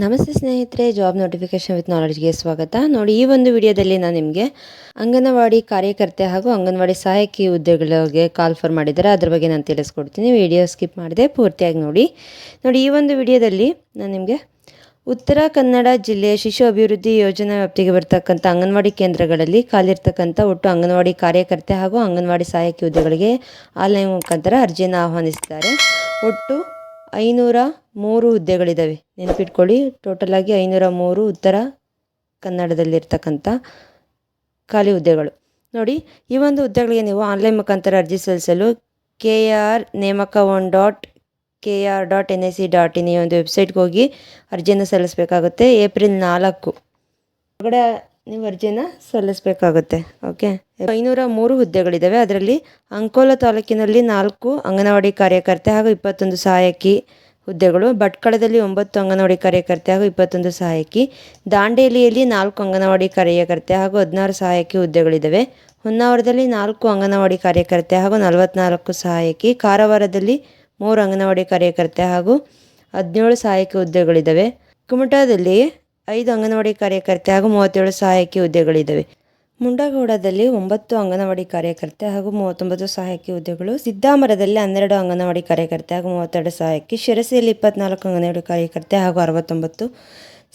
ನಮಸ್ತೆ ಸ್ನೇಹಿತರೆ job notification with ನಾಲೆಡ್ಜ್ಗೆ ಸ್ವಾಗತ. ನೋಡಿ, ಈ ಒಂದು ವಿಡಿಯೋದಲ್ಲಿ ನಾನು ನಿಮಗೆ ಅಂಗನವಾಡಿ ಕಾರ್ಯಕರ್ತೆ ಹಾಗೂ ಅಂಗನವಾಡಿ ಸಹಾಯಕಿ ಹುದ್ದೆಗಳಿಗೆ ಕಾಲ್ ಫರ್ ಮಾಡಿದ್ದಾರೆ. ಅದ್ರ ಬಗ್ಗೆ ನಾನು ತಿಳಿಸ್ಕೊಡ್ತೀನಿ. ವಿಡಿಯೋ ಸ್ಕಿಪ್ ಮಾಡಿದೆ ಪೂರ್ತಿಯಾಗಿ ನೋಡಿ. ನೋಡಿ, ಈ ಒಂದು ವಿಡಿಯೋದಲ್ಲಿ ನಾನು ನಿಮಗೆ ಉತ್ತರ ಕನ್ನಡ ಜಿಲ್ಲೆಯ ಶಿಶು ಅಭಿವೃದ್ಧಿ ಯೋಜನಾ ವ್ಯಾಪ್ತಿಗೆ ಬರ್ತಕ್ಕಂಥ ಅಂಗನವಾಡಿ ಕೇಂದ್ರಗಳಲ್ಲಿ ಕಾಲಿರ್ತಕ್ಕಂಥ ಒಟ್ಟು ಅಂಗನವಾಡಿ ಕಾರ್ಯಕರ್ತೆ ಹಾಗೂ ಅಂಗನವಾಡಿ ಸಹಾಯಕಿ ಹುದ್ದೆಗಳಿಗೆ ಆನ್ಲೈನ್ ಮುಖಾಂತರ ಅರ್ಜಿಯನ್ನು ಆಹ್ವಾನಿಸಿದ್ದಾರೆ ಒಟ್ಟು ಐನೂರ ಮೂರು ಹುದ್ದೆಗಳಿದ್ದಾವೆ ನೆನಪಿಟ್ಕೊಳ್ಳಿ ಟೋಟಲಾಗಿ ಐನೂರ ಮೂರು ಉತ್ತರ ಕನ್ನಡದಲ್ಲಿರ್ತಕ್ಕಂಥ ಖಾಲಿ ಹುದ್ದೆಗಳು. ನೋಡಿ, ಈ ಒಂದು ಹುದ್ದೆಗಳಿಗೆ ನೀವು ಆನ್ಲೈನ್ ಮುಖಾಂತರ ಅರ್ಜಿ ಸಲ್ಲಿಸಲು ಕೆ ಆರ್ ನೇಮಕ one dot K R dot N S C dot in ಈ ಒಂದು ವೆಬ್ಸೈಟ್ಗೆ ಹೋಗಿ ಅರ್ಜಿಯನ್ನು ಸಲ್ಲಿಸಬೇಕಾಗುತ್ತೆ. ಏಪ್ರಿಲ್ ನಾಲ್ಕು. ಹೊರಗಡೆ ನೀವು ಅರ್ಜಿನ ಸಲ್ಲಿಸಬೇಕಾಗುತ್ತೆ ಓಕೆ ಐನೂರ ಮೂರು ಹುದ್ದೆಗಳಿದ್ದಾವೆ ಅದರಲ್ಲಿ ಅಂಕೋಲ ತಾಲೂಕಿನಲ್ಲಿ ನಾಲ್ಕು ಅಂಗನವಾಡಿ ಕಾರ್ಯಕರ್ತೆ ಹಾಗೂ ಇಪ್ಪತ್ತೊಂದು ಸಹಾಯಕಿ ಹುದ್ದೆಗಳು, ಭಟ್ಕಳದಲ್ಲಿ ಒಂಬತ್ತು ಅಂಗನವಾಡಿ ಕಾರ್ಯಕರ್ತೆ ಹಾಗೂ ಇಪ್ಪತ್ತೊಂದು ಸಹಾಯಕಿ, ದಾಂಡೇಲಿಯಲ್ಲಿ ನಾಲ್ಕು ಅಂಗನವಾಡಿ ಕಾರ್ಯಕರ್ತೆ ಹಾಗೂ ಹದಿನಾರು ಸಹಾಯಕಿ ಹುದ್ದೆಗಳಿದ್ದಾವೆ ಹೊನ್ನಾವರದಲ್ಲಿ ನಾಲ್ಕು ಅಂಗನವಾಡಿ ಕಾರ್ಯಕರ್ತೆ ಹಾಗೂ ನಲವತ್ನಾಲ್ಕು ಸಹಾಯಕಿ, ಕಾರವಾರದಲ್ಲಿ ಮೂರು ಅಂಗನವಾಡಿ ಕಾರ್ಯಕರ್ತೆ ಹಾಗೂ ಹದಿನೇಳು ಸಹಾಯಕಿ ಹುದ್ದೆಗಳಿದ್ದಾವೆ ಕುಮಟಾದಲ್ಲಿ ಐದು ಅಂಗನವಾಡಿ ಕಾರ್ಯಕರ್ತೆ ಹಾಗೂ ಮೂವತ್ತೇಳು ಸಹಾಯಕಿ ಹುದ್ದೆಗಳಿದ್ದಾವೆ. ಮುಂಡಗೋಡದಲ್ಲಿ ಒಂಬತ್ತು ಅಂಗನವಾಡಿ ಕಾರ್ಯಕರ್ತೆ ಹಾಗೂ ಮೂವತ್ತೊಂಬತ್ತು ಸಹಾಯಕಿ ಹುದ್ದೆಗಳು, ಸಿದ್ದಾಮರದಲ್ಲಿ ಹನ್ನೆರಡು ಅಂಗನವಾಡಿ ಕಾರ್ಯಕರ್ತೆ ಹಾಗೂ ಮೂವತ್ತೆರಡು ಸಹಾಯಕಿ, ಶಿರಸಿಯಲ್ಲಿ ಇಪ್ಪತ್ನಾಲ್ಕು ಅಂಗನವಾಡಿ ಕಾರ್ಯಕರ್ತೆ ಹಾಗೂ ಅರವತ್ತೊಂಬತ್ತು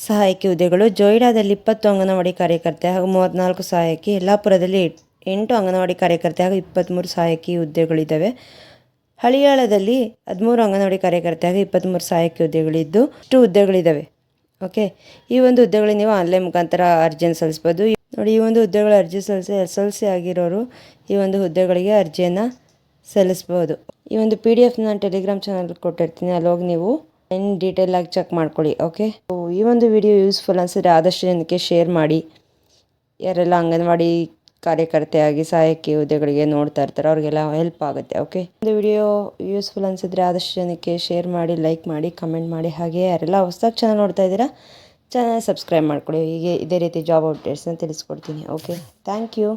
ಸಹಾಯಕಿ ಹುದ್ದೆಗಳು, ಜೋಯಿಡಾದಲ್ಲಿ ಇಪ್ಪತ್ತು ಅಂಗನವಾಡಿ ಕಾರ್ಯಕರ್ತೆ ಹಾಗೂ ಮೂವತ್ತ್ನಾಲ್ಕು ಸಹಾಯಕಿ, ಯಲ್ಲಾಪುರದಲ್ಲಿ ಎಂಟು ಅಂಗನವಾಡಿ ಕಾರ್ಯಕರ್ತೆ ಹಾಗೂ ಇಪ್ಪತ್ತ್ಮೂರು ಸಹಾಯಕಿ ಹುದ್ದೆಗಳಿದ್ದಾವೆ. ಹಳಿಯಾಳದಲ್ಲಿ ಹದಿಮೂರು ಅಂಗನವಾಡಿ ಕಾರ್ಯಕರ್ತೆ ಹಾಗೂ ಇಪ್ಪತ್ತ್ಮೂರು ಸಹಾಯಕಿ ಹುದ್ದೆಗಳಿದ್ದು ಇಷ್ಟು ಹುದ್ದೆಗಳಿದ್ದಾವೆ. ಓಕೆ ಈ ಒಂದು ಹುದ್ದೆಗಳಿಗೆ ನೀವು ಆನ್ಲೈನ್ ಮುಖಾಂತರ ಅರ್ಜಿಯನ್ನು ಸಲ್ಲಿಸ್ಬೋದು. ನೋಡಿ, ಈ ಒಂದು ಹುದ್ದೆಗಳ ಅರ್ಜಿ ಸಲ್ಲಿಸಿ ಎಸ್ ಎಲ್ ಸಿ ಆಗಿರೋರು ಈ ಒಂದು ಹುದ್ದೆಗಳಿಗೆ ಅರ್ಜಿಯನ್ನು ಸಲ್ಲಿಸ್ಬೋದು. ಈ ಒಂದು ಪಿ ಡಿ ಎಫ್ ನಾನು ಟೆಲಿಗ್ರಾಮ್ ಚಾನಲ್ ಕೊಟ್ಟಿರ್ತೀನಿ. ಅಲ್ಲಿ ಹೋಗಿ ನೀವು ಇನ್ ಡೀಟೇಲ್ ಆಗಿ ಚೆಕ್ ಮಾಡ್ಕೊಳ್ಳಿ ಓಕೆ ಈ ಒಂದು ವಿಡಿಯೋ ಯೂಸ್ಫುಲ್ ಅನಿಸಿದ್ರೆ ಆದಷ್ಟು ಜನಕ್ಕೆ ಶೇರ್ ಮಾಡಿ. ಯಾರೆಲ್ಲ ಅಂಗನವಾಡಿ ಕಾರ್ಯಕರ್ತೆಯಾಗಿ ಸಹಾಯಕಿ ಹುದ್ದೆಗಳಿಗೆ ನೋಡ್ತಾ ಇರ್ತಾರೆ. ಅವ್ರಿಗೆಲ್ಲ ಹೆಲ್ಪ್ ಆಗುತ್ತೆ ಓಕೆ ಒಂದು ವಿಡಿಯೋ ಯೂಸ್ಫುಲ್ ಅನಿಸಿದ್ರೆ ಆದಷ್ಟು ಜನಕ್ಕೆ ಶೇರ್ ಮಾಡಿ ಲೈಕ್ ಮಾಡಿ ಕಮೆಂಟ್ ಮಾಡಿ. ಹಾಗೆ ಯಾರೆಲ್ಲ ಹೊಸ್ದಾಗಿ ಚೆನ್ನಾಗಿ ನೋಡ್ತಾ ಇದ್ದೀರಾ ಚಾನಲ್ ಸಬ್ಸ್ಕ್ರೈಬ್ ಮಾಡ್ಕೊಳ್ಳಿ ಹೀಗೆ ಇದೇ ರೀತಿ ಜಾಬ್ ಅಪ್ಡೇಟ್ಸ್ನ ತಿಳಿಸ್ಕೊಡ್ತೀನಿ ಓಕೆ ಥ್ಯಾಂಕ್ ಯು